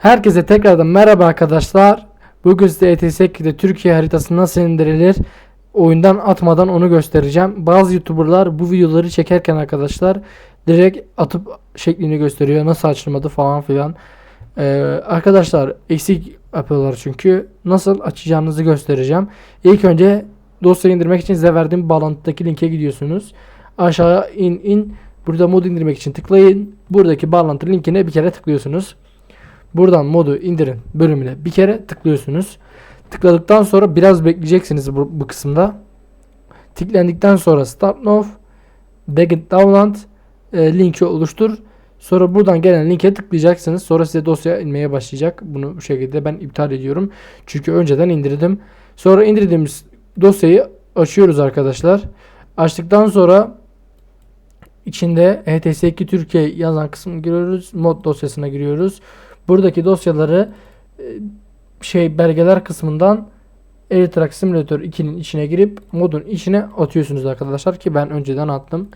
Herkese tekrardan merhaba arkadaşlar. Bugün size ETS 2'de Türkiye haritası nasıl indirilir oyundan atmadan onu göstereceğim. Bazı YouTuber'lar bu videoları çekerken arkadaşlar direkt atıp şeklini gösteriyor. Nasıl açılmadı falan filan. Ee, arkadaşlar eksik yapıyorlar çünkü. Nasıl açacağınızı göstereceğim. İlk önce dosyayı indirmek için size verdiğim bağlantıdaki linke gidiyorsunuz. Aşağıya in in. Burada mod indirmek için tıklayın. Buradaki bağlantı linkine bir kere tıklıyorsunuz. Buradan modu indirin bölümüne bir kere tıklıyorsunuz. Tıkladıktan sonra biraz bekleyeceksiniz bu, bu kısımda. Tıklendikten sonra Start Now, Begin Download e, linki oluştur. Sonra buradan gelen linke tıklayacaksınız. Sonra size dosya inmeye başlayacak. Bunu bu şekilde ben iptal ediyorum. Çünkü önceden indirdim. Sonra indirdiğimiz dosyayı açıyoruz arkadaşlar. Açtıktan sonra içinde ETS2 Türkiye yazan kısmı giriyoruz. Mod dosyasına giriyoruz. Buradaki dosyaları e, şey belgeler kısmından AirTrack Simulator 2'nin içine girip modun içine atıyorsunuz arkadaşlar ki ben önceden attım.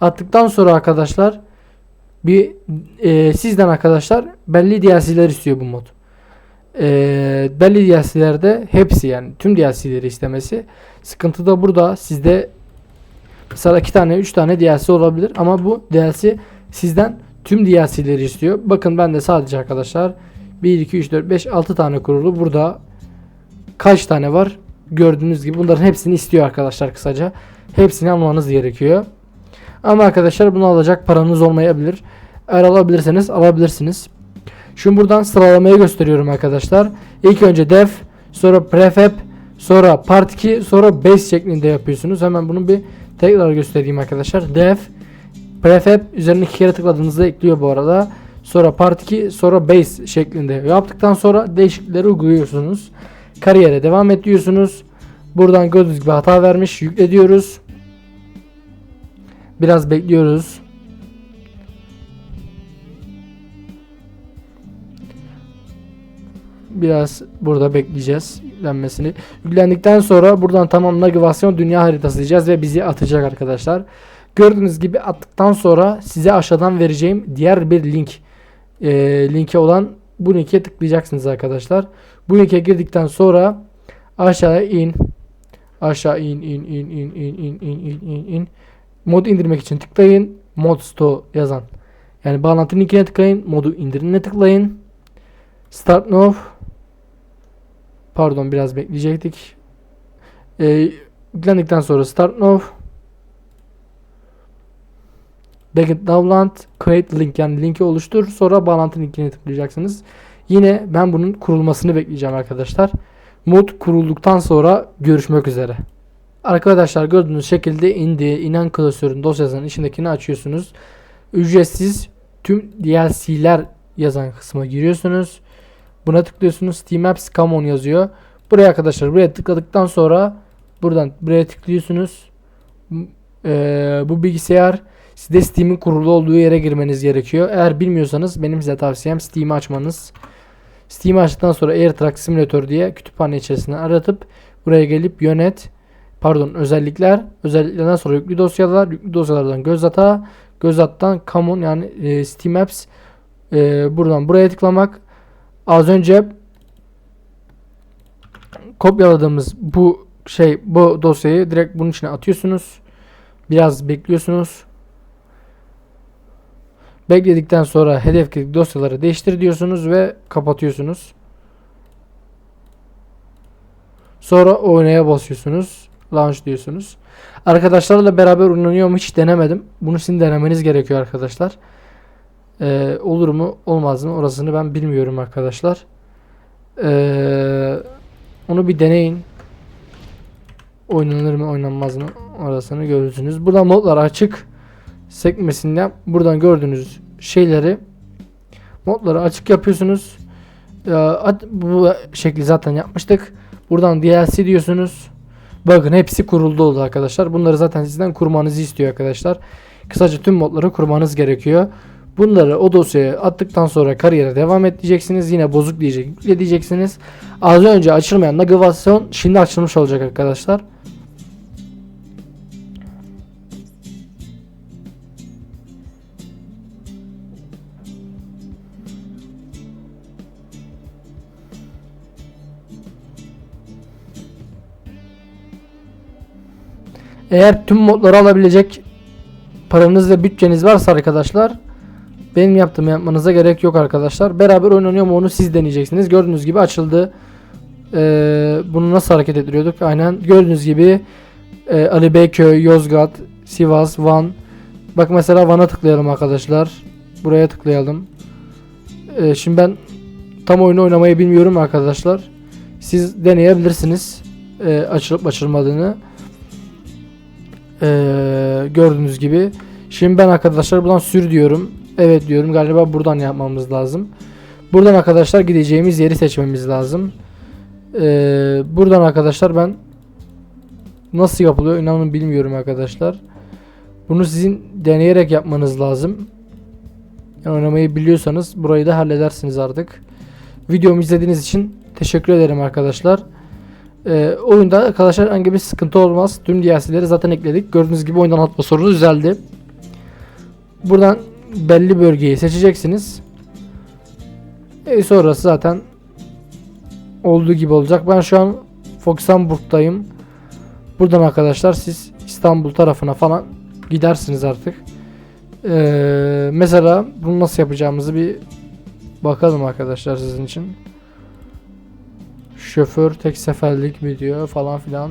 Attıktan sonra arkadaşlar bir e, sizden arkadaşlar belli DLC'ler istiyor bu mod. E, belli DLC'lerde hepsi yani tüm DLC'leri istemesi. Sıkıntı da burada sizde mesela 2 tane 3 tane DLC olabilir ama bu DLC sizden tüm DLC'leri istiyor. Bakın ben de sadece arkadaşlar 1, 2, 3, 4, 5, 6 tane kurulu. Burada kaç tane var? Gördüğünüz gibi bunların hepsini istiyor arkadaşlar kısaca. Hepsini almanız gerekiyor. Ama arkadaşlar bunu alacak paranız olmayabilir. Eğer alabilirseniz alabilirsiniz. Şimdi buradan sıralamayı gösteriyorum arkadaşlar. İlk önce def, sonra prefab, sonra part 2, sonra base şeklinde yapıyorsunuz. Hemen bunu bir tekrar göstereyim arkadaşlar. Def, prefab üzerine iki kere tıkladığınızda ekliyor bu arada. Sonra part 2 sonra base şeklinde yaptıktan sonra değişiklikleri uyguluyorsunuz. Kariyere devam et. Buradan gördüğünüz gibi hata vermiş. Yükle diyoruz. Biraz bekliyoruz. Biraz burada bekleyeceğiz yüklenmesini. Yüklendikten sonra buradan tamam navigasyon dünya haritası diyeceğiz ve bizi atacak arkadaşlar. Gördüğünüz gibi attıktan sonra size aşağıdan vereceğim diğer bir link e, linke olan bu linke tıklayacaksınız arkadaşlar. Bu linke girdikten sonra aşağı in aşağı in in in in in in in in in in mod indirmek için tıklayın. Mod sto yazan. Yani bağlantı linkine tıklayın. Modu indirine tıklayın. Start now. Pardon biraz bekleyecektik. Yüklendikten sonra start now. Begin download, create link yani linki oluştur. Sonra bağlantı linkine tıklayacaksınız. Yine ben bunun kurulmasını bekleyeceğim arkadaşlar. Mod kurulduktan sonra görüşmek üzere. Arkadaşlar gördüğünüz şekilde indi. inen klasörün dosyasının içindekini açıyorsunuz. Ücretsiz tüm DLC'ler yazan kısma giriyorsunuz. Buna tıklıyorsunuz. Steam Apps Common yazıyor. Buraya arkadaşlar buraya tıkladıktan sonra buradan buraya tıklıyorsunuz. Ee, bu bilgisayar Sizde Steam'in kurulu olduğu yere girmeniz gerekiyor. Eğer bilmiyorsanız benim size tavsiyem Steam'i açmanız. Steam'i açtıktan sonra AirTrack Simulator diye kütüphane içerisinde aratıp buraya gelip yönet. Pardon özellikler. Özelliklerden sonra yüklü dosyalar yüklü dosyalardan göz ata göz attan common yani e, Steam Apps e, buradan buraya tıklamak. Az önce kopyaladığımız bu şey bu dosyayı direkt bunun içine atıyorsunuz. Biraz bekliyorsunuz Bekledikten sonra hedef dosyaları değiştir diyorsunuz ve kapatıyorsunuz. Sonra oynaya basıyorsunuz. Launch diyorsunuz. Arkadaşlarla beraber oynanıyor mu hiç denemedim. Bunu sizin denemeniz gerekiyor arkadaşlar. Ee, olur mu olmaz mı orasını ben bilmiyorum arkadaşlar. Ee, onu bir deneyin. Oynanır mı oynanmaz mı orasını görürsünüz. Burada modlar açık sekmesinden buradan gördüğünüz şeyleri modları açık yapıyorsunuz. Bu şekli zaten yapmıştık. Buradan DLC diyorsunuz. Bakın hepsi kuruldu oldu arkadaşlar. Bunları zaten sizden kurmanızı istiyor arkadaşlar. Kısaca tüm modları kurmanız gerekiyor. Bunları o dosyaya attıktan sonra kariyere devam et diyeceksiniz. Yine bozuk diyecek, yükle diyeceksiniz. Az önce açılmayan navigasyon şimdi açılmış olacak arkadaşlar. Eğer tüm modları alabilecek paranız ve bütçeniz varsa arkadaşlar benim yaptığımı yapmanıza gerek yok arkadaşlar. Beraber oynanıyor mu onu siz deneyeceksiniz. Gördüğünüz gibi açıldı. Ee, bunu nasıl hareket ettiriyorduk? Aynen gördüğünüz gibi e, Ali Beyköy, Yozgat, Sivas, Van. Bak mesela Van'a tıklayalım arkadaşlar. Buraya tıklayalım. Ee, şimdi ben tam oyunu oynamayı bilmiyorum arkadaşlar. Siz deneyebilirsiniz. Ee, açılıp açılmadığını. Ee, gördüğünüz gibi. Şimdi ben arkadaşlar buradan sür diyorum. Evet diyorum. Galiba buradan yapmamız lazım. Buradan arkadaşlar gideceğimiz yeri seçmemiz lazım. Ee, buradan arkadaşlar ben nasıl yapılıyor inanın bilmiyorum arkadaşlar. Bunu sizin deneyerek yapmanız lazım. Yani oynamayı biliyorsanız burayı da halledersiniz artık. Videomu izlediğiniz için teşekkür ederim arkadaşlar. Ee, oyunda arkadaşlar hangi bir sıkıntı olmaz. Tüm DLC'leri zaten ekledik. Gördüğünüz gibi oyundan atma sorunu düzeldi. Buradan belli bölgeyi seçeceksiniz. E sonrası zaten olduğu gibi olacak. Ben şu an Foxhamburg'dayım. Buradan arkadaşlar siz İstanbul tarafına falan gidersiniz artık. Ee, mesela bunu nasıl yapacağımızı bir bakalım arkadaşlar sizin için. Şoför tek seferlik video falan filan.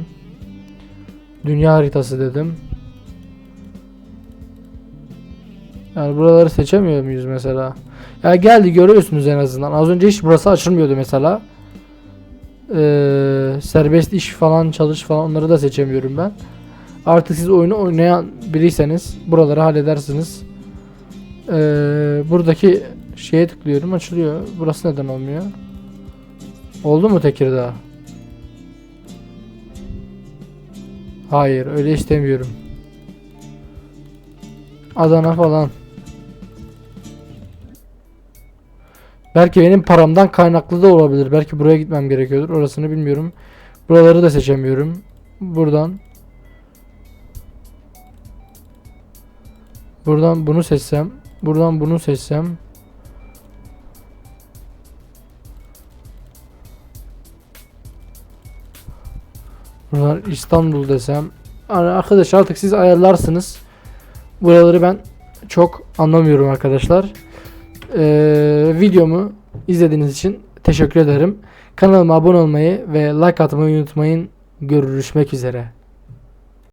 Dünya haritası dedim. Yani buraları seçemiyor muyuz mesela? Ya geldi görüyorsunuz en azından. Az önce hiç burası açılmıyordu mesela. Ee, serbest iş falan çalış falan onları da seçemiyorum ben. Artık siz oyunu oynayan biriyseniz buraları halledersiniz. Ee, buradaki şeye tıklıyorum açılıyor. Burası neden olmuyor? Oldu mu Tekirdağ? Hayır öyle istemiyorum. Adana falan. Belki benim paramdan kaynaklı da olabilir. Belki buraya gitmem gerekiyordur. Orasını bilmiyorum. Buraları da seçemiyorum. Buradan. Buradan bunu seçsem. Buradan bunu seçsem. Buradan İstanbul desem. Yani arkadaşlar artık siz ayarlarsınız. Buraları ben çok anlamıyorum arkadaşlar. Ee, videomu izlediğiniz için teşekkür ederim. Kanalıma abone olmayı ve like atmayı unutmayın. Görüşmek üzere.